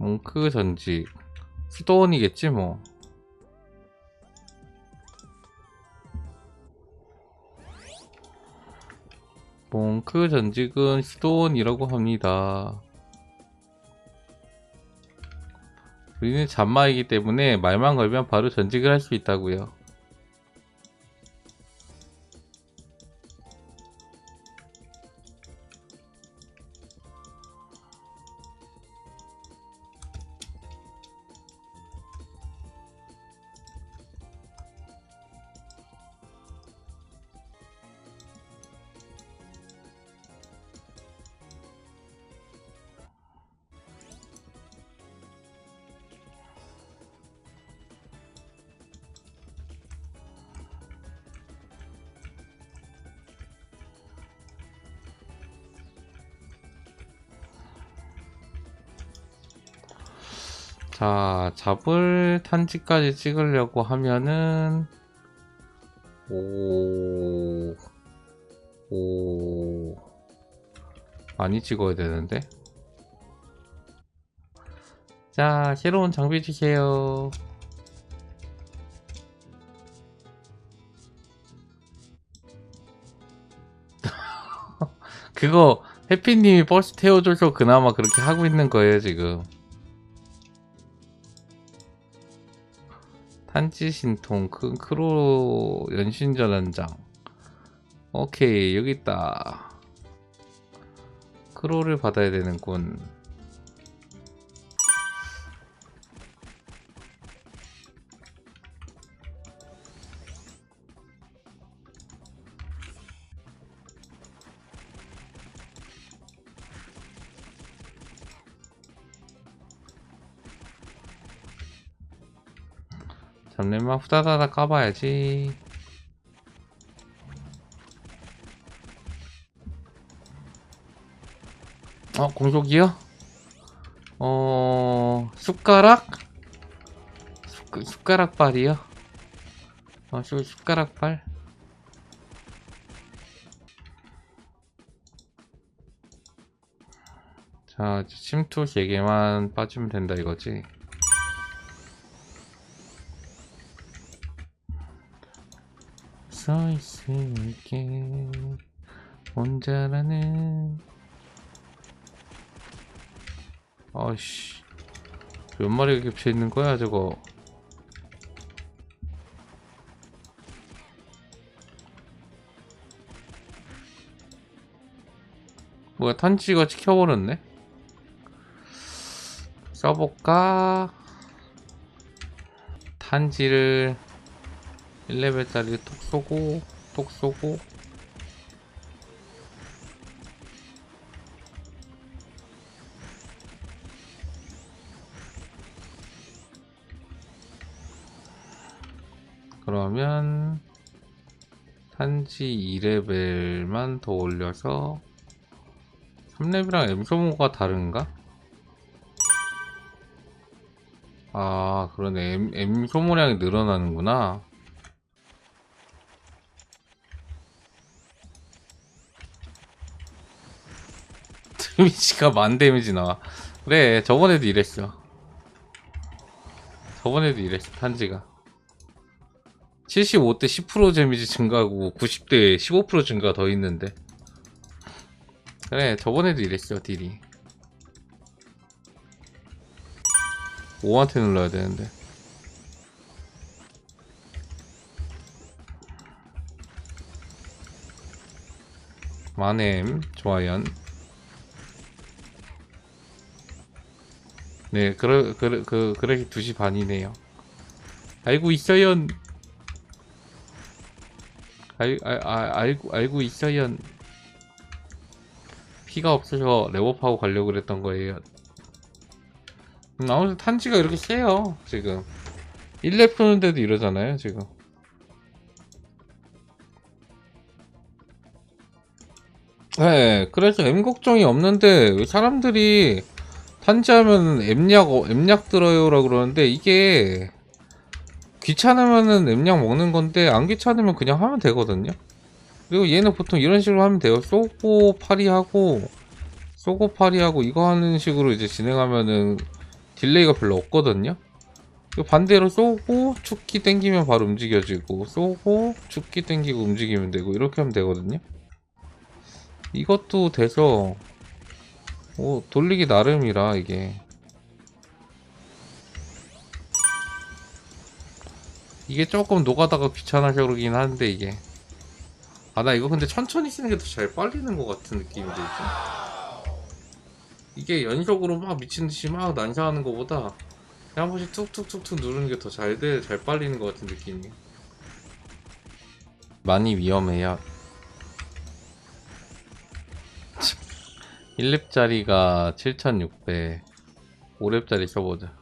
몽크 전직 수도원이겠지 뭐. 몽크 전직은 수도원이라고 합니다. 우리는 잔마이기 때문에 말만 걸면 바로 전직을 할 수 있다고요 자, 잡을 탄지까지 찍으려고 하면은 오, 오, 많이 찍어야 되는데. 자, 새로운 장비 주세요. 그거 해피님이 버스 태워줘서 그나마 그렇게 하고 있는 거예요, 지금. 탄지 신통 크, 크로 연신 전환장. 오케이 여기 있다. 크로를 받아야 되는군 잡내만 후다다다 까봐야지 어 공속이요? 어 숟가락? 숟, 숟가락 발이요? 어 숟, 숟가락 발? 자 침투 3개만 빠지면 된다 이거지 서 있을게 혼자라는 아씨 몇 마리가 겹쳐 있는 거야 저거 뭐야 탄지가 찍혀버렸네 써볼까 탄지를 1레벨짜리 톡 쏘고 톡 쏘고. 그러면 탄지 2레벨만 더 올려서 3레벨이랑 엠소모가 다른가? 아 그러네. M, M 소모량이 늘어나는구나 데미지가 만 데미지 나와. 그래 저번에도 이랬어. 저번에도 이랬어 탄지가. 75대 10% 데미지 증가하고 90대 15% 증가 더 있는데. 그래 저번에도 이랬어 딜이. 5한테 눌러야 되는데. 마넴 좋아요 네, 그러, 그러, 그, 그래, 2시 반이네요. 알고 있어요. 알, 알, 알, 알고, 알고 있어요. 피가 없어서 레버파고 가려고 그랬던 거예요. 음, 아무튼 탄지가 이렇게 세요, 지금. 1렙 푸는데도 이러잖아요, 지금. 네, 그래서 M 걱정이 없는데, 왜 사람들이 탄지하면 어, 엠약 들어요라 그러는데 이게 귀찮으면은 엠약 먹는 건데 안 귀찮으면 그냥 하면 되거든요. 그리고 얘는 보통 이런 식으로 하면 돼요. 쏘고 파리하고 쏘고 파리하고 이거 하는 식으로 이제 진행하면은 딜레이가 별로 없거든요. 이거 반대로 쏘고 축기 땡기면 바로 움직여지고 쏘고 축기 땡기고 움직이면 되고 이렇게 하면 되거든요. 이것도 돼서 오, 돌리기 나름이라 이게. 이게 조금 노가다가 귀찮아서 그러긴 하는데 이게. 아 나 이거 근데 천천히 쓰는 게 더 잘 빨리는 것 같은 느낌이 들죠 이게 연속으로 막 미친 듯이 막 난사하는 것보다 한 번씩 툭툭툭툭 누르는 게 더 잘 돼, 잘 빨리는 것 같은 느낌이 많이 위험해요 1렙짜리가 7600 5렙짜리 써보자.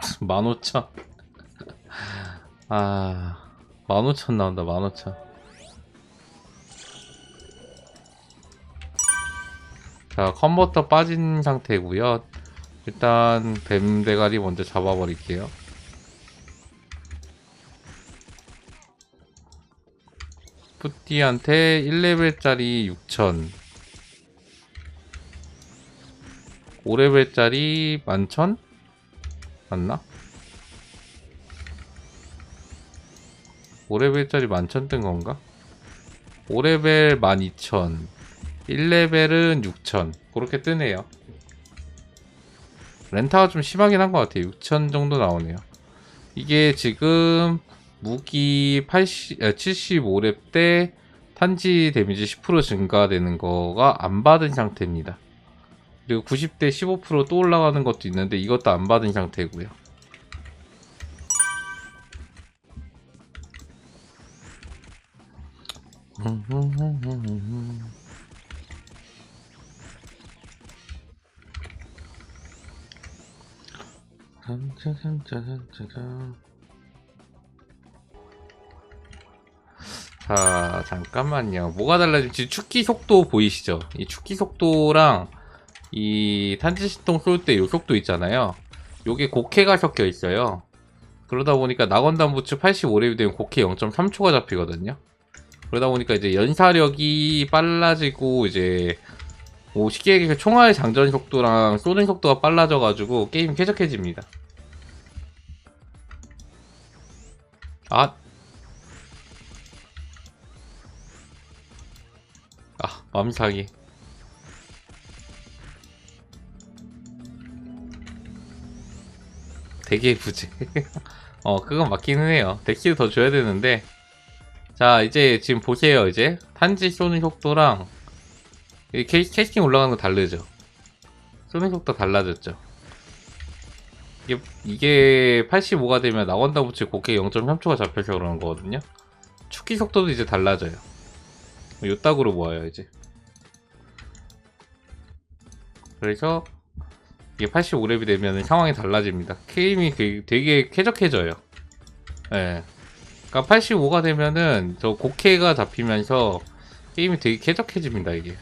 만오천. 아 만오천 나온다 만오천. 자 컨버터 빠진 상태고요. 일단 뱀 대가리 먼저 잡아버릴게요 푸띠한테 1레벨짜리 6000 5레벨짜리 11,000? 맞나? 5레벨짜리 11,000 뜬 건가? 5레벨 12,000 1레벨은 6,000 그렇게 뜨네요 렌타가 좀 심하긴 한 것 같아요 6,000 정도 나오네요 이게 지금 무기 80, 75렙 때 탄지 데미지 10% 증가되는 거가 안 받은 상태입니다. 그리고 90대 15%또 올라가는 것도 있는데 이것도 안 받은 상태고요. 자 잠깐만요. 뭐가 달라질지 축기 속도 보이시죠? 이 축기 속도랑 이 탄지신통 쏠 때 요 속도 있잖아요. 요게 곡해가 섞여 있어요. 그러다 보니까 낙원단 부츠 85렙이 되면 곡해 0.3초가 잡히거든요. 그러다 보니까 이제 연사력이 빨라지고 이제 뭐 쉽게 얘기해서 총알 장전 속도랑 쏘는 속도가 빨라져 가지고 게임이 쾌적해집니다. 아 아, 맘사기. 되게 부재. 어, 그건 맞기는 해요. 덱시도 더 줘야 되는데. 자, 이제 지금 보세요, 이제. 탄지 쏘는 속도랑, 캐스팅 올라가는 거 다르죠? 쏘는 속도 달라졌죠? 이게, 이게 85가 되면 나원다 부츠 곱게 0.3초가 잡혀서 그러는 거거든요? 축기 속도도 이제 달라져요. 요딱으로 모아요 이제 그래서 이게 85렙이 되면 상황이 달라집니다. 게임이 되게, 쾌적해져요. 예. 그러니까 85가 되면은 저 곡해가 잡히면서 게임이 되게 쾌적해집니다 이게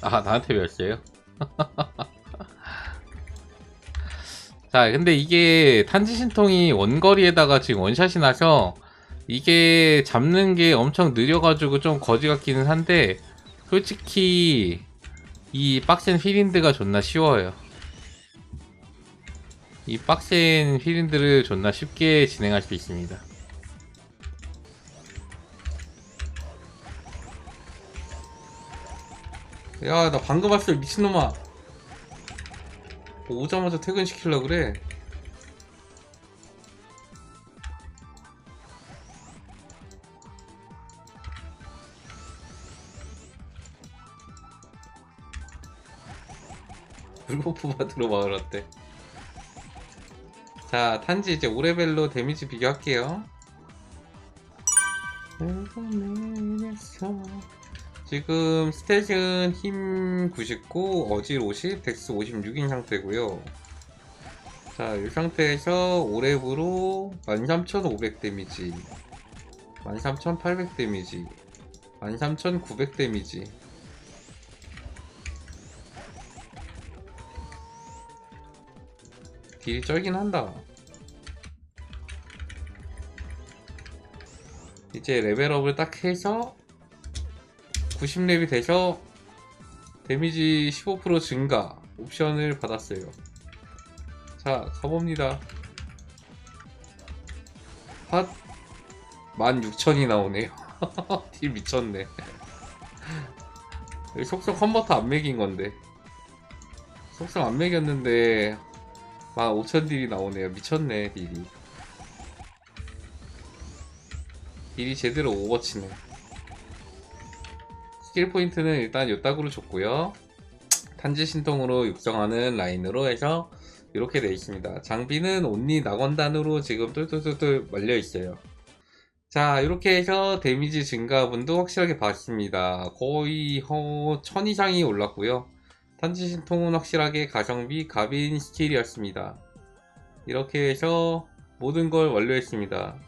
아 나한테 배웠어요? 자 근데 이게 탄지 신통이 원거리에다가 지금 원샷이 나서 이게 잡는 게 엄청 느려가지고 좀 거지 같기는 한데 솔직히 이 빡센 휘린드가 존나 쉬워요 이 빡센 휘린드를 존나 쉽게 진행할 수 있습니다 야 나 방금 왔어 미친놈아. 뭐 오자마자 퇴근시키려 그래. 불고프 받으러 마을 왔대 자 탄지 이제 5레벨로 데미지 비교할게요 지금 스탯은 힘 99, 어질 50, 덱스 56인 상태고요. 자, 이 상태에서 5렙으로 13,500 데미지, 13,800 데미지, 13,900 데미지. 딜이 쩔긴 한다. 이제 레벨업을 딱 해서 90렙이 돼서 데미지 15% 증가 옵션을 받았어요. 자, 가봅니다. 핫 16,000이 나오네요. 딜 미쳤네. 속성 컨버터 안 매긴 건데. 속성 안 매겼는데 15,000 딜이 나오네요. 미쳤네, 딜이. 딜이 제대로 오버치네. 스킬 포인트는 일단 요따구로 줬고요. 탄지 신통으로 육성하는 라인으로 해서 이렇게 되어 있습니다. 장비는 온리 낙원단으로 지금 똘똘똘똘 말려 있어요. 자, 이렇게 해서 데미지 증가분도 확실하게 봤습니다. 거의 어, 1000 이상이 올랐고요. 탄지 신통은 확실하게 가성비 갑인 스킬이었습니다. 이렇게 해서 모든 걸 완료했습니다.